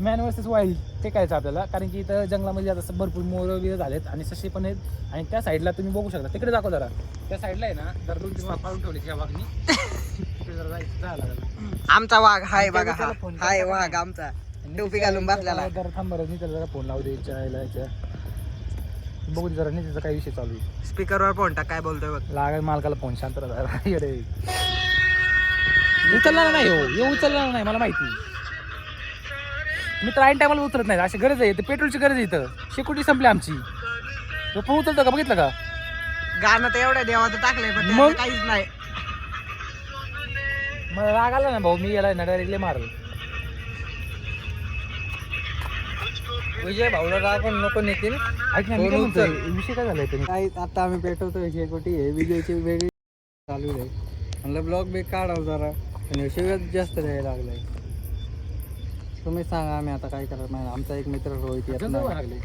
Man versus wild ते कायचं आपल्याला. कारण की इथं जंगलामध्ये आता भरपूर मोर बिर झालेत आणि ससे पण आहेत. आणि त्या साईडला तुम्ही बघू शकता. तिकडे दाखव जरा. त्या साईडला आहे ना जरा दोन तीन वाघ पाळून ठेवले त्या वाघनी. तिकडे जरा जायचं जायला लागलं. आमचा वाघ हाय बघा हा. हाय वाघ? आमचा. टोपी घालून बसलेला. जरा थांब बरं मी त्याला जरा फोन लावू द्यायच्या यायला याच्या. बघू दे जरा नाही त्याचा काही विषय चालू आहे. स्पीकरवर फोन टाक काय बोलतोय बघ. लागेल मालकाला फोन शांत राहा येडे. उचलला नाही हो. ये उचलला नाही मला माहिती. मी तर ऐन टायमाला उतरत नाही अशी गरज आहे. ते पेट्रोलची गरज आहे इथं. शेकोटी संपली आमची. तो पण उचलतो का? बघितलं का? गाणं तर एवढ्या देवाचं टाकलंय पण मग? त्याचं काहीच नाही. मला राग आला ना भाऊ? मी याला ना डायरेक्टली मारल. विजय भाऊला राग पण नको नेतील ऐक ना मी काय म्हणतोय. विषय काय झालाय तुम्ही काही आता आम्ही पेटवतोय शेकोटी आहे विजयची वेगळी चालू आहे. म्हणलं ब्लॉग बी काढावं जरा. आणि शिव्यात जास्त द्यायला लागलाय. तुम्ही सांगा आम्ही आता काय करत नाही आमचा एक मित्र रोहित येत नाही.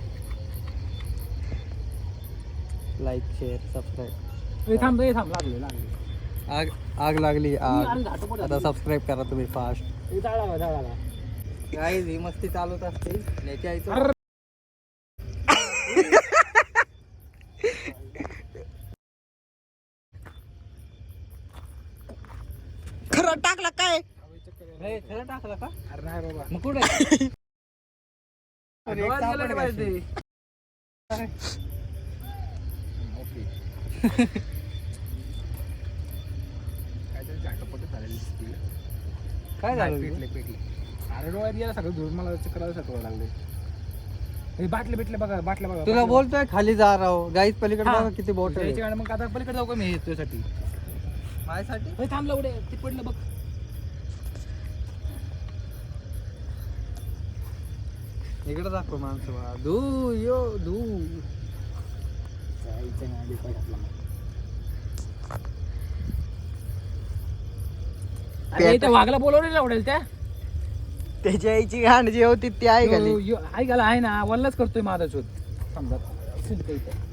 लाईक शेअर सबस्क्राईब ए, थांब ए, थांब लागले लागले. आग आग लागली आग. आता सबस्क्राईब करा तुम्ही फास्ट. काही ही मस्ती चालूच असते. याच्या आईचं अरे. खरं टाकलं काय? टाकलं का? अरे नाही बाबा. मग कुठे. काय झालं पेटले पेटले. अरे डोळ्यात गेला सगळं धुळून मला चक्कर सटवायला लागले हे बाटले भेटले बघा बाटल्या बघा तुला बोलतोय खाली जा राव. गाईत पलीकडे. बघा किती बोट बघा. यायची गाडी मग आता पलीकडे जाऊ का मी तुझ्यासाठी माझ्यासाठी? थांबलं उडे ते पडलं बघ. इकडे दाखव माणसं बघा. धू यो धू जायचं आधी. अरे, इथं वाघला बोलवलेलं आवडेल त्या? त्याची आईची घाण जी होती ती आहे यो- गाला आहे ना वल्लाच करतोय माझा शोध. समजा असेल का इथं?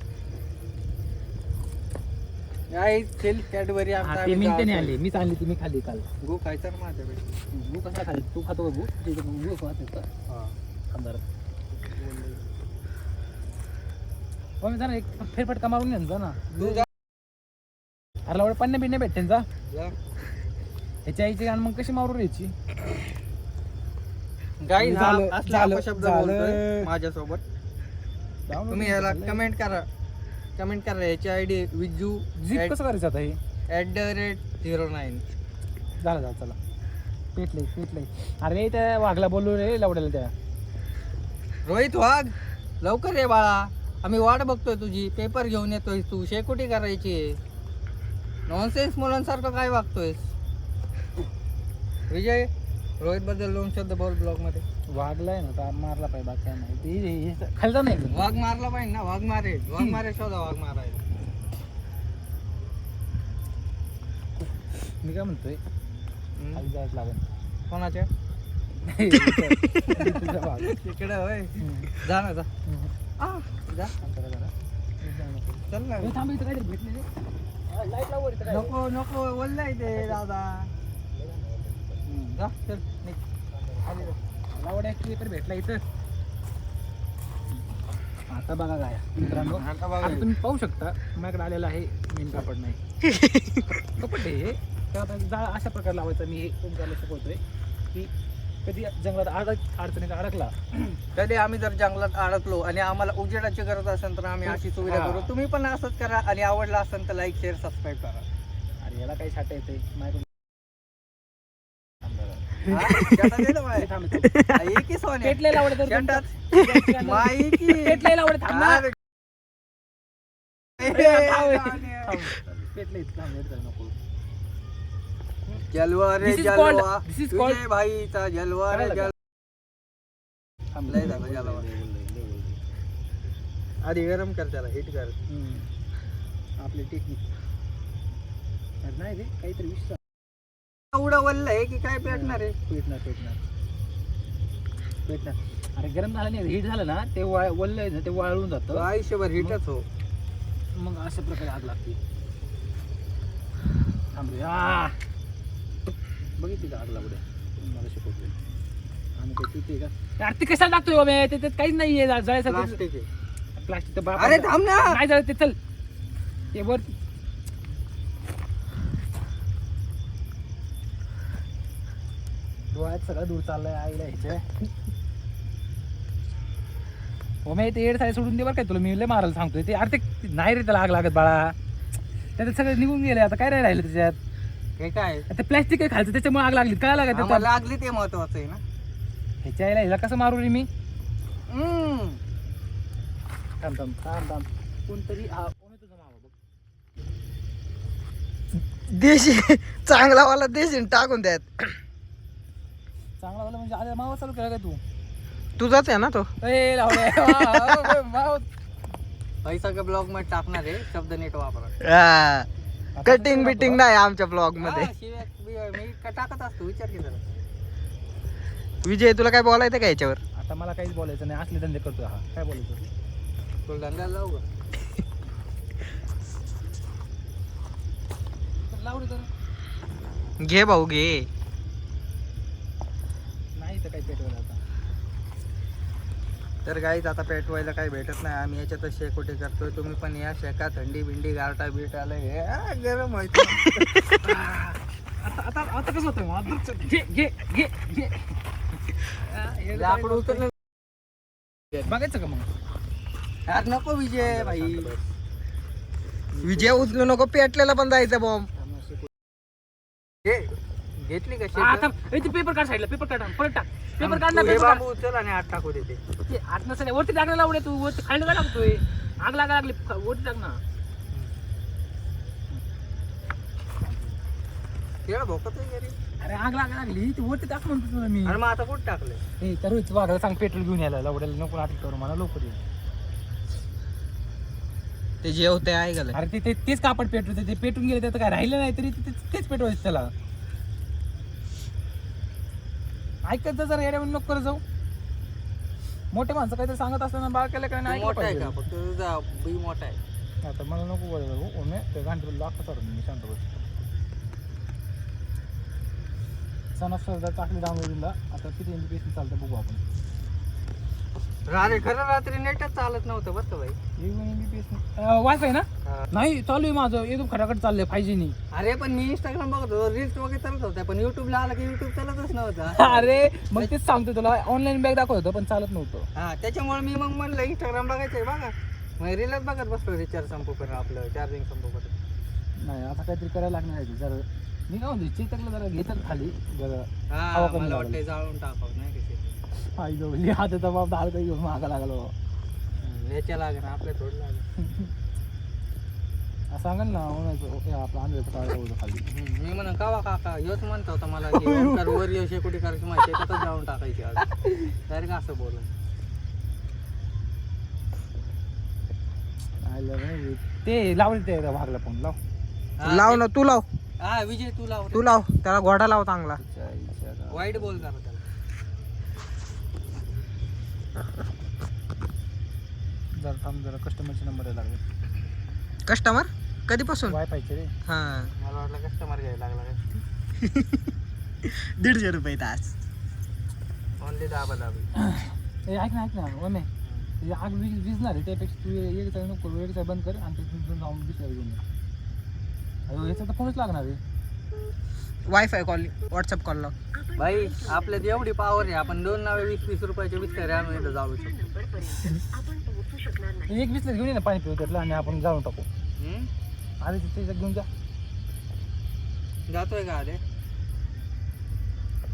आई खेळ कॅडबरी हा, ते मी त्याने आणली. मीच आणली ती मी खाल्ली काल. गो खायचा ना माझ्याकडे. गु कसा खाली तू खातो का गु? तुझ्या इथं गु खात. का. आमदार हो मी जरा एक फेरफटका मारून येईन जा ना. जा. अरे लावडे पन्ने बिन्ने भेटते जा. जा. ह्याच्या आईची गाण मग कशी मारून यायची? गाई झालं, हा असला झालं, अपशब्द झालं. बोलतोय माझ्यासोबत तुम्ही याला कमेंट करा. कमेंट करा याची आय डी विजू जीप कसं करायचं आता हे? At the rate zero nine झालं झालं चला. पेटलंय पेटलंय अरे त्या वाघला बोललो रे लावड्याला त्या. रोहित वाघ लवकर ये बाळा. आम्ही वाट बघतोय तुझी. पेपर घेऊन येतोय तू. शेकोटी करायची नॉनसेन्स मुलांसारखं काय वागतोयस? विजय रोहित बद्दल दोन शब्द बोल ब्लॉगमध्ये. वाघला आहे ना तर मारला पाहिजे बाकी काय नाही. ते खालचा नाही. वाघ मारला पाहिजे ना. वाघ मारे. वाघ मारे शोधा वाघ मारायला. मी काय म्हणतोय? हम्म. खाली जायचं लागेल. कोणाच्या. तिकडे होय. जा ना जा. आ, जा थांब जरा. चल ना इथं भेटले रे लाइट लाव वर इथं काय. नको नको बोललाय ते दादा हम्म, जा चल निघ. खाली काहीतरी भेटला इथं आता बघा काय मित्रांनो आता बघा. आता तुम्ही पाहू शकता माझ्याकडे आलेला आहे मेन कापड नाही कपड हे तर आता जाळ अशा प्रकारे लावायचा मी हे तुमच्याला शिकवतोय की कधी जंगलात अडक अडचणीत अडकला कधी आम्ही जर जंगलात अडकलो आणि आम्हाला उजेडाची गरज असेल तर आम्ही अशी सुविधा हा. करू तुम्ही पण असंच करा आणि आवडला असेल तर लाईक शेअर सबस्क्राईब करा आणि याला काही छाटा येते माझ्याकडून हा? शेतात ये ना बाहेर. थांब, थांब. ये की सोन्या? पेटलेला आवडत तर शेतात? माई की? पेटलेला आवडत थांब ना. अरे. अरे, थांब, ए, थांब. पेटलं इथं, थांब, येत जाऊ नको. जलवा रे This is called- जलवा this is called- भाईचा जलवा रे? जलवा। लय झालं, जलवा. आधी गरम कर त्याला हिट कर. आपली टेक्निक नाही रे काहीतरी एवढं वल्ल आहे. की काय पेटणार आहे? पेटणार पेटणार. पेटणार. अरे गरम झालं नाही हीट झालं ना ते वा वल्ल ना ते वाळून जातं. आयुष्यभर हिटच हो. मग अशा प्रकारे आग लागते. थांब रे. आ! बघितली का आग लागू मला शिकवतो आणि ते का? अरे ते कशाला टाकतोय बाबा? त्याच्यात काहीच नाहीये. जा- जळायसारखं प्लास्टिक आहे. प्लास्टिक तर बा- अरे थांब ना! नाही जळत ते चल. ते वर डोळ्यात सगळं दूर चाललंय आईला ह्याच्या हो मी ते एड साडे सोडून दे बरं काय तुला. मी लय मारायला सांगतोय. ते अरे ते नाही रे त्याला आग लागत बाळा. त्याच्यात सगळं निघून गेलं आता काय नाही राहिलं त्याच्यात? हे काय? ते प्लॅस्टिक आहे खालचं त्याच्यामुळे आग लागली. काय लागत आम्हाला लागली ते महत्वाचं आहे ना. ह्याच्या आईला ह्याला कसं मारू रे मी? हम्म. थांब थांब थांब थांब. कोणतरी कोण आहे तुझा मामा बघ. देशी चांगला वाला देशी टाकून द्यात. चांगला वाला म्हणजे आधी मावा चालू केला का तू? तुझाच आहे ना तो? ए लावले वा, मावा. पैसा का ब्लॉगमध्ये टाकणार आहे? शब्द नीट वापरा. कटिंग बिटिंग नाही आमच्या ब्लॉगमध्ये. मी टाकत असतो विचार केला विजय तुला काय बोलायचं का याच्यावर? आता मला काहीच बोलायचं नाही असले धंदे करतो हा. काय बोलायचं? तुला लावू घे भाऊ घे. नाही तर काही पेटवायला आता. तर गाईच आता पेटवायला काही भेटत नाही. आम्ही याच्यातच शेकोटी करतोय. तुम्ही पण या. शेका थंडी बिंडी गारटा बिटाला हे. आ, गरम व्हायचं आता आता आता कसं होतं मग? आता चल, घे घे घे. घे हे लाकूड उचललं बघायचं का मग? यार नको विजय भाई. विजय उचलू नको. पेटलेला पण जायचं बॉम्ब घेतली का हा, शेक थांब. ए, ते पेपर काढ साईडला पेपर काढ. परत टाक. पेपर काढ तू ना हे पेपर काढ. बांबू उचल आणि आत टाकू देते. ते आत नसेल. वरती टाकला लावडे तू. वरती खाली काय लागतोय. आग लागा लागली. ख- वरती टाक ना. खेळ भोकत घरी? अरे आग लागा लागली. ती वरती टाक म्हणतो तुला मी. मग आता कुठं टाकलंय? ए त्या रोहित वाघाला सांग पेट्रोल घेऊन यायला. लावड्याला नको नाटक करू. मला लवकर ये ते जे होते का अरे ते ते तेच कापड पेटवते ते पेटून गेले त्याचं काय राहिलं नाही तरी ते- ते- तेच पेटवायचं त्याला. ऐकत जा जरा येड्या नको करत जाऊ. मोठे माणसं काहीतरी सांगत असताना बाळ केलं काय नाही मोठा आहे का? पाहिजे. फक्त तुझा बी मोठा आहे. आता मला नको बोलायला भाऊ ओमे ते गांठीला लाख मी शांत बस सणासुदा टाकली डाउनलोडिंगला आता किती एम बी चालतं बघू आपण. खरं रात्री नेटच चालत नव्हतं बरं का भाई पी वायफाय ना? नाही चालू आहे माझं. एकदम खटाखट चाललंय फाय जी नी. अरे पण मी इंस्टाग्राम बघत. होतो रील्स वगैरे चालत होत्या पण युट्यूबला आला की युट्यूब चालतच नव्हतं. अरे मग तेच सांगतो तुला. ऑनलाईन बॅग दाखवत होतं पण चालत नव्हतं. हा त्याच्यामुळे मी मग म्हणलं इंस्टाग्राम बघायचंय बघा. मग रीलच बघत बसलो रिचार्ज संपू पण आपलं चार्जिंग संपू पण नाही आता काहीतरी करायला लागणार आहे. जरा मी काय म्हणतो चेतकला जरा घेतात खाली. जरा हा हवा कमी मला लागली. वाटतं जाळून टाकावं नाही कसे आई गवली हाताचा बाप दहा घेऊन मागा लागलो. याच्या लागणार आपल्या थोडं लागणार सांगाल ना म्हणायचं ओके आपला काढलं होतं खाली. मी म्हणून कावा काका योच म्हणत होता मला की ओंकार वर येऊ शेकोटी करायची माहिती आहे, त्यातच जाऊन टाकायची आज. डायरेक्ट असं बोला. ते लावले ते भागला फोन लाव. लाव ना तू लाव. हा विजय तू लाव. तू लाव त्याला घोडा लाव चांगला. वाईट बोल जरा त्याला. जरा थांब जरा कस्टमरचे नंबर लागले. कस्टमर कधीपासून? वायफायचे रे. हा. मला वाटलं कस्टमर घ्यायला लागला काय दीडशे रुपये तास. ओनली दाबा दाबी. ए ऐक ना ऐक ना ओमे ते आग वीज विजणार आहे त्यापेक्षा तू एक नको करू एक बंद कर आणि तिथून जाऊन दुसऱ्या घेऊन ये. अहो, याचा तर फोनच लागणार आहे. वायफाय कॉल व्हॉट्सअप कॉल लाव भाई आपल्यात एवढी पावर आहे आपण दोन नावे वीस वीस रुपयाचे बिस्करे आणून इथं जाऊ शकतो. एक वीसला घेऊन ये ना पाणी पिऊ त्यातलं आणि आपण जाऊन टाकू. हम्म? आधी त्याच्यात घेऊन जा. जातोय का आले?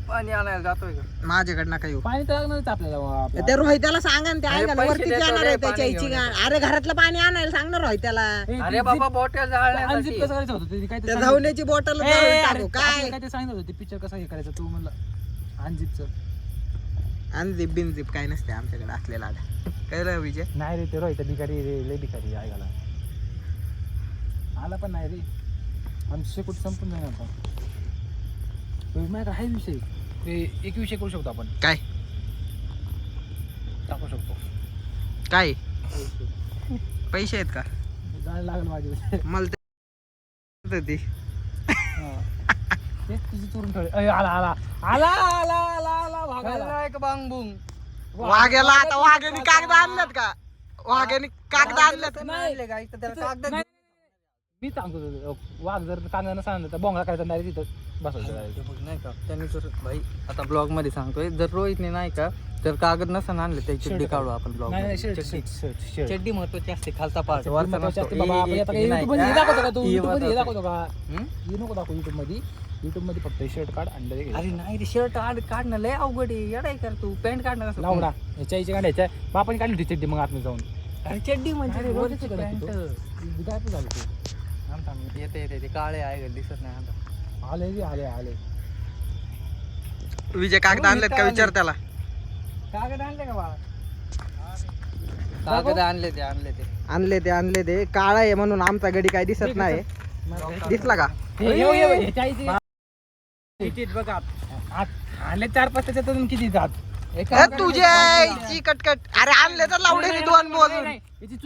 पाणी आणायला जातोय का? माझ्याकडे नका येऊ पाणी तर लागणारच आपल्याला वा- आपल्या- त्या रोहित्याला सांगा ना ते अरे पैसे वरती देतो जाणार रे, आहे पाणी त्याच्या का अरे घरातलं पाणी आणायला सांग ना रोहित्याला ए, अरे ते बाबा बॉटल अनझिप जाळण्यासाठी कसं करायचं होतं? ते काय ते त्या सांगितलं. धावण्याची बॉटल ए, अरे, टाकू काय आपल्याला काय? ते सांगितलं होतं ते पिक्चर कसं हे करायचं तू म्हणलं. अनझिपचं अनझिप बिनझिप काय नसते आमच्याकडे असलेला आता कळलं विजय? नाही रे ते रोहित भिकारी रे लय भिकारी ऐकायला आला पण नाही रे. आमची शेकूट संपून जाईल आता. माझ्याकडे आहे विषय. ते एक विषय करू शकतो आपण? काय? टाकू शकतो. काय? पैसे. आहेत का? जायला लागलं माझे मला ते- ते तेच तुझी चोरून ठेवले अय, आला आला. आला आला. एक वाघ्याला आता वाघ्याने कागद आणल्यात का? वाघ्याने कागद आणल्यात नाही आणले का? इथं त्याला कागद नाही. मी सांगतो वाघ जर कांदा आणला तर बोंगळा करायचा डायरेक्ट तिथं. बसवायचं direct. बघ, नाही का त्यांनी जर भाई आता ब्लॉगमध्ये सांगतोय जर रोहितने नाही का तर कागद नसन आणले त्याची चड्डी काढू आपण ब्लॉग नाही नाही shirt, shirt, shirt, shirt. चड्डी महत्वाची असते खालचा पार्ट चड्डी वरचा महत्वाची नसतो. असते बाबा, आपण हे- आता हे काय नाही. YouTube मध्ये हे दाखवतो का तू? हे YouTube मध्ये हे महत्वाचं. दाखवतो का? हम्म? हे नको दाखवू युट्यूबमध्ये फक्त शर्ट काढ आणि direct अरे नाही रे शर्ट आड काढणं लय अवघड आहे येडाय कर तू पॅन्ट काढणं कसं लावडा याच्या इथे काढायच्या बापाने काढली होती चड्डी मग आतमध्ये जाऊन अरे चड्डी म्हणजे अरे, वरची रोजच आहे का पॅन्ट तू? झालं ते थांब, थांब, येते येते ते काळे आहे दिसत नाही आता आले रे आले आले. विजय कागद आणलेत का? विचार त्याला. कागद आणले का बाळा? कागद आणले ते आणले ते. आणले ते आणले ते. काळा आहे म्हणून आमचा गडी काय दिसत नाही दिसला का? हे बघा? आणले चार पाच त्याच्यातून किती जात आईची कटकट. अरे आणले तर लावडे रे दोन मोजून हि-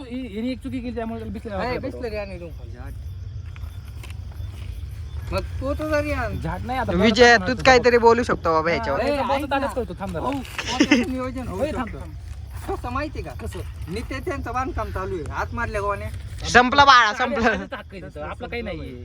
हिने एक चुकी केली त्यामुळे वापरायला बिसलरी आणि मग तू तर जरी आण. पडतो. झाड नाही आता विजय तूच काहीतरी बोलू शकतो बाबा ह्याच्यावर ए, ऐक बोलतो ना. ताटच करतो थांब जरा. भाऊ, कोणत्याचं नियोजन? होऊ होय, थांब. शकतं. कसं माहिती का? कसं? नित्य त्यांचं बांधकाम चालू आहे. हात मारल्या गोवाने संपलं बाळा संपलं. अरेच हक्क आहे तिथं. आपलं काही नाहीये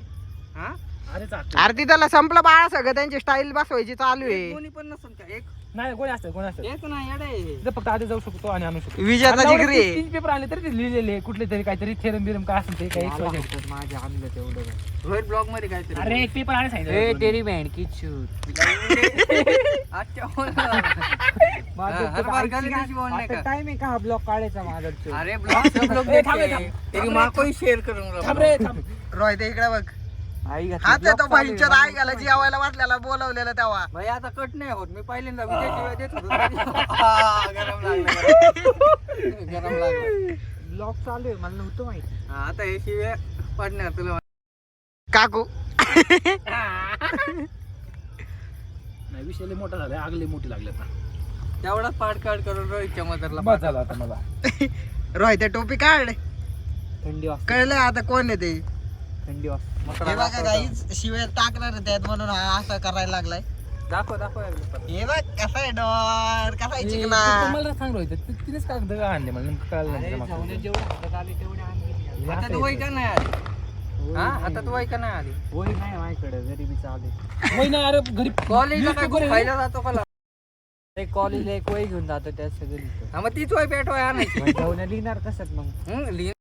हा? अरेच हक्क अरे ती त्याला संपलं बाळा सगळं. त्यांची स्टाईल बसवायची चालू आहे. कोणी पण नसन का? एक नाही कोणी असतं कोणी असतं एक ना येडे. तिथं फक्त आधी जाऊ शकतो आणि आणू शकतो. विजयाचा आणि जिगरी आहे. तीन पेपर आले तरी ते लिहिलेले कुठले तरी काहीतरी थेरम बिरम काय असेल ते काही मला वाटतं माझे आणलं तेवढं रोहित ब्लॉगमध्ये काहीतरी. अरे एक पेपर आले सांगितलं तेरी बँड की शूट अच्छा ना. हा, हर बार नाही का? टाइम आहे का हा ब्लॉक काढायचा माझा अरे ब्लॉग सब लोग ए, थांब रे, देखते थांब. तेरी माँ को ही शेअर करूंगा थांब रे थांब. रोहित इकडे बघ. आई हा ते तो भाईच्या ऐकायला जेवायला वाटल्याला बोलवलेलं तेव्हा. भाई आता कट नाही होत मी पहिल्यांदा विजयची वेळ देत होतो हा, गरम लागलं गरम लागलं. ब्लॉक चालू आहे मला नव्हतं माहिती. हा, आता हे शिव्या पडणार तुला. काकू. नाही विषय लय मोठा झाला आगले मोठी लागले आता. तेवढाच पाठ काढ करून रोहितच्या मदरला बस झालं आता मला. रोहित टोपी काढ. थंडी वाजते. कळलं आता कोण आहे ते? थंडी हे बघा शिवाय टाकणार आहे त्यात म्हणून हा असं करायला लागलाय दाखव दाखव. हे बघ कसा आहे डॉर कसा आहे चिकना तू मला सांग रोहित ति- तिनेच कागद आणले मला नेमकं कळलं नाही त्याच्या मागचं. हातात आले. हे तू वय. का नाही आली हा आता तू वय का नाही आली वय नाही माझ्याकडे गरिबी चालू वय नाही अरे घरी कॉलेजला काय newspaper आहे. खायला जातो का कॉलेजला एक वय घेऊन जातो त्या सगळं हा, मग तीच वय पेट वय आणायची जाऊन लिहिणार कसं मग हं, लिह.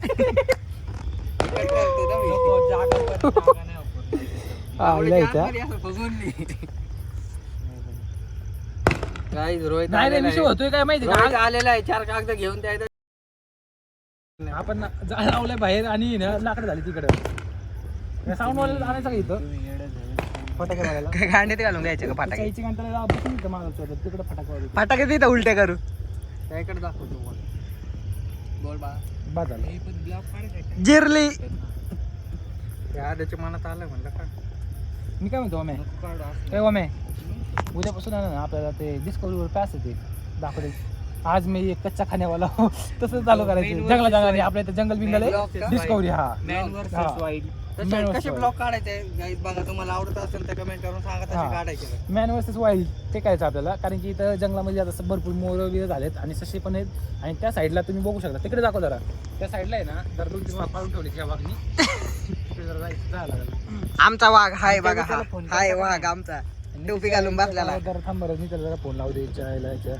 इकडे करतो ना मी. हा, आवडीच्या लिहायचं. आतमध्ये असं बघून रोहित नाही रे विषय. होतोय काय माहिती रोहित का आलेला आहे चार कागद घेऊन त्या आपण लावलंय बाहेर आणि ना लाकडं झाली तिकडं. साऊंड वाला आणायचं का इथं? फटाके बघायला गांडीत घालून घ्यायचे का फटाके? तिकडं फटाके. फटाके तिथं उलटे करू. त्याकडे दाखवतो बोल बोल बा. झालं. जिरली. त्या त्याच्या मनात आलं म्हणलं का? मी काय म्हणतो ओमे? उद्यापासून आहे ना आपल्याला ते डिस्कवरीवर काय असतं ते दाखवते आज मी एक कच्चा खाण्यावाला तसं चालू करायचं. जंगला जंगलाने आपल्या इथं जंगल बिंगल आहे? डिस्कवरी हा. मॅन वर्सेस हा. वाईल्ड कसे ब्लॉग काढायचे? गाईज बघा तुम्हाला आवडत असेल तर कमेंट करून सांगा तसे. काढायचे मॅन वर्सेस वाईल्ड ते करायचं आपल्याला. कारण की इथं जंगलामध्ये आता असं भरपूर मोर वगैरे झालेत आणि ससे पण आहेत. आणि त्या साईडला तुम्ही बघू शकता. तिकडे दाखव जरा. त्या साईडला आहे ना जरा दोन तीन वाघ पाळून ठेवले त्या वाघनी. तिकडे जरा जायचं जायला लागेल. आमचा वाघ हाय बघा हा. हाय वाघ आमचा. टोपी घालून बसलेला. जरा थांब बरं मी त्याला जरा फोन लावू द्यायच्या यायला याच्या.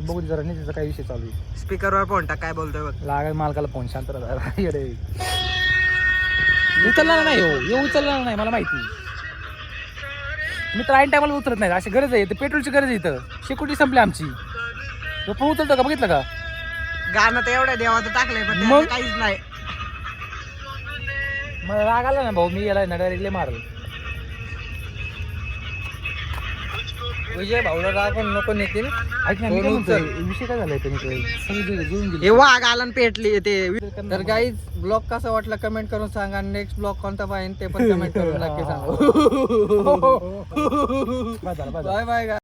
बघू दे जरा नाही त्याचा काही विषय चालू आहे. स्पीकरवर फोन टाक काय बोलतोय बघ. लागेल मालकाला फोन शांत राहा येडे. उचलणार नाही हो. हे उचलणार नाही मला माहिती. मी तर ऐन टायमाला उतरत नाही अशी गरज आहे. ते पेट्रोलची गरज आहे इथं. सिक्युरिटी संपली आमची. तो पण उचलतो का? बघितलं का? गाणं तर एवढ्या देवाचं टाकलंय पण मग? काहीच नाही. मला राग आला ना भाऊ. मी याला ना डायरेक्टली मारल. विजय भाऊला रागून नको नेतील विषय काय झालाय त्यांनी हे वाघ आला आणि पेटली ते. तर गाईज ब्लॉग कसा वाटला कमेंट करून सांगा नेक्स्ट ब्लॉग कोणता पाहिजे ते पण कमेंट करून नक्की सांगा. Bye bye